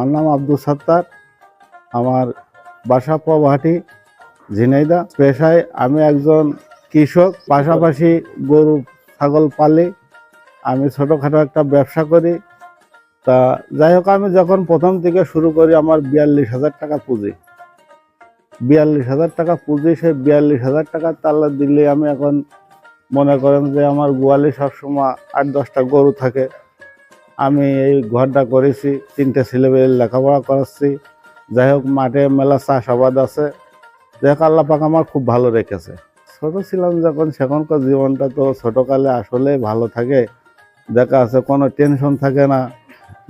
আমার নাম আব্দুল সাত্তার, আমার বাসা পবাহাটি ঝিনাইদা। পেশায় আমি একজন কৃষক, পাশাপাশি গরু, ছাগল পালি। আমি ছোটোখাটো একটা ব্যবসা করি। তা যাই হোক, আমি যখন প্রথম থেকে শুরু করি আমার বিয়াল্লিশ হাজার টাকা পুঁজি। বিয়াল্লিশ হাজার টাকা পুঁজি, সেই বিয়াল্লিশ হাজার টাকা তাল্লা দিলে আমি এখন মনে করেন যে আমার গোয়ালি সবসময় আট দশটা গরু থাকে। আমি এই ঘরটা করেছি, তিনটে ছেলেমেয়ে লেখাপড়া করাচ্ছি। যাই হোক, মাঠে মেলা চাষাবাদ আছে। যাই হোক আল্লাহ পাক আমার খুব ভালো রেখেছে। ছোট ছিলাম যখন, সেখানকার জীবনটা তো ছোটকালে আসলে ভালো থাকে। দেখা আছে কোনো টেনশন থাকে না।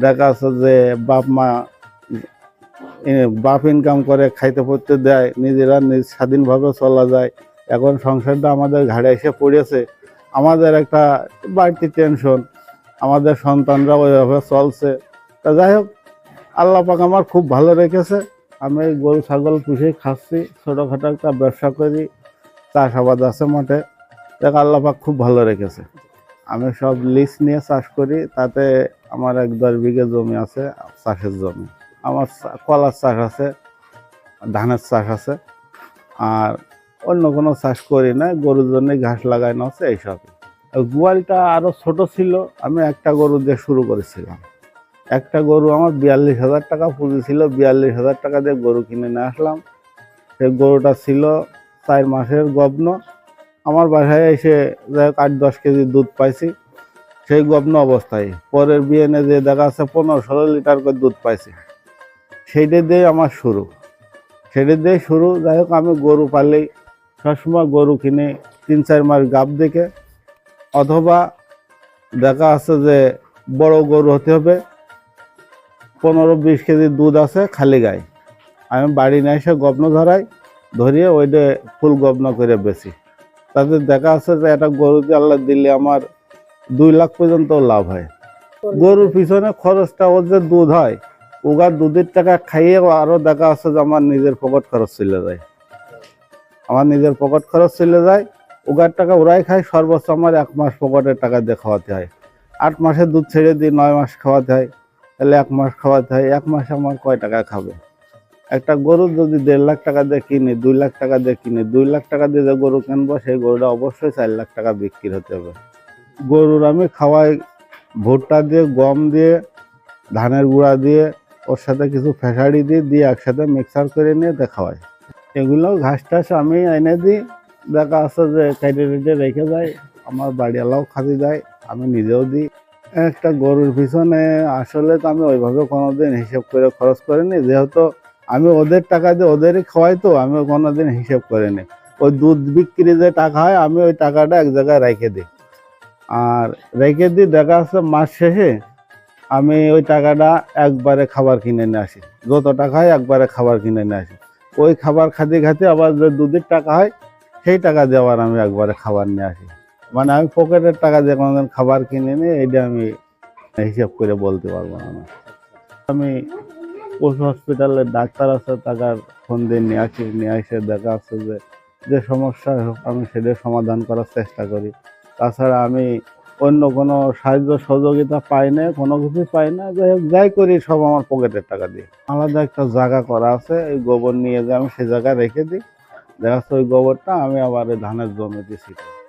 দেখা আছে যে বাপ মা বাপ ইনকাম করে খাইতে পড়তে দেয়, নিজেরা নিজ স্বাধীনভাবে চলা যায়। এখন সংসারটা আমাদের ঘাড়ে এসে পড়েছে। আমাদের একটা বাড়তি টেনশন আমাদের সন্তানরা ওইভাবে চলছে। তা যাই হোক, আল্লাহ পাক আমার খুব ভালো রেখেছে। আমি গরু, ছাগল, পুষে খাচ্ছি, ছোটোখাটো একটা ব্যবসা করি, চাষাবাদ আছে মাঠে। দেখ, আল্লাহ পাক খুব ভালো রেখেছে। আমি সব লিস্ট নিয়ে চাষ করি, তাতে আমার এক দশ বিঘে জমি আছে চাষের জমি। আমার কলার চাষ আছে, ধানের চাষ আছে, আর অন্য কোনো চাষ করি না, গরুর জন্য ঘাস লাগানো আছে এইসব আর গোয়ালটা আরও ছোট ছিল, আমি একটা গরু দিয়ে শুরু করেছিলাম। একটা গরু আমার বিয়াল্লিশ হাজার টাকা পুঁজি ছিল, বিয়াল্লিশ হাজার টাকা দিয়ে গরু কিনে নিয়ে আসলাম। সেই গরুটা ছিল চার মাসের গব্ন। আমার বাসায় এসে যাই হোক আট দশ কেজি দুধ পাইছি, সেই গব্ন অবস্থায়। পরের বিয়েনে যে দেখা যাচ্ছে পনেরো ষোলো লিটার করে দুধ পাইছি। সেইটা দিয়ে আমার শুরু। সেটা দিয়ে শুরু, যাই হোক আমি গরু পারলেই সবসময় গরু কিনে তিন চার মাস গাব দেখে অথবা দেখা আছে যে বড় গরু হতে হবে, পনেরো বিশ কেজি দুধ আছে খালি গায়ে। আমি বাড়ি নিয়ে এসে গব্ন ধরাই, ধরিয়ে ওইটা ফুল গব্ন করে বেশি তাতে দেখা আছে যে একটা গরু দিয়ে আল্লাহ দিলে আমার দুই লাখ পর্যন্ত লাভ হয়। গরুর পিছনে খরচটা ওর যে দুধ হয় উগার দুধের টাকা খাইয়ে আরও দেখা আছে যে আমার নিজের পকেট খরচ চলে যায়। আমার নিজের পকেট খরচ চলে যায় উগার টাকা ওরাই খায়, সর্বোচ্চ আমার এক মাস পকেটের টাকা দিয়ে খাওয়াতে হয়। আট মাসে দুধ ছেড়ে দিই নয় মাস খাওয়াতে হয়, তাহলে এক মাস খাওয়াতে হয়, এক মাসে আমার কয় টাকা খাবে? একটা গরু যদি দেড় লাখ টাকা দিয়ে কিনি, দুই লাখ টাকা দিয়ে কিনি, দুই লাখ টাকা দিয়ে যে গরু কিনবো, সেই গরুটা অবশ্যই চার লাখ টাকা বিক্রি হতে হবে। গরুর আমি খাওয়াই, ভুট্টা দিয়ে, গম দিয়ে, ধানের গুঁড়া দিয়ে, ওর সাথে কিছু ফেসারি দিয়ে দিয়ে একসাথে মিক্সার করে নিয়ে তা খাওয়াই। এগুলো ঘাস টাস আমি এনে দিই দেখা আছে যে কেটে টেটে রেখে যায়, আমার বাড়িওয়ালাও খাতে যায় আমি নিজেও দিই। একটা গরুর পিছনে আসলে তো আমি ওইভাবে কোনোদিন হিসেব করে খরচ করিনি, যেহেতু আমি ওদের টাকা দিয়ে ওদেরই খাওয়াই তো আমি কোনোদিন হিসেব করিনি। ওই দুধ বিক্রি যে টাকা হয়, আমি ওই টাকাটা এক জায়গায় রেখে দিই। আর রেখে দিই, দেখা যাচ্ছে মাস শেষে আমি ওই টাকাটা একবারে খাবার কিনে নিয়ে আসি। যত টাকা হয় একবারে খাবার কিনে নিয়ে আসি। ওই খাবার খাতে খাতে আবার যে দুধের টাকা হয় সেই টাকা দিয়ে আবার আমি একবারে খাবার নিয়ে আসি। মানে আমি পকেটের টাকা দিয়ে কোনোদিন খাবার কিনে নিই এটা আমি হিসাব করে বলতে পারব না আমি। পশু হসপিটালের ডাক্তার আছে, টাকার ফোন দিয়ে নিয়ে আসি, নিয়ে এসে দেখা যাচ্ছে যে যে সমস্যা হোক আমি সেটা সমাধান করার চেষ্টা করি। তাছাড়া আমি অন্য কোনো সাহায্য সহযোগিতা পাই না, কোনো কিছু পাই না, যাই হোক, যাই করি, সব আমার পকেটের টাকা দিয়ে। আলাদা একটা জায়গা করা আছে, এই গোবর নিয়ে যে আমি সে জায়গায় রেখে দিই। দেখা ওই গোবরটা আমি আবার ধানের জমিতে ছিটাই।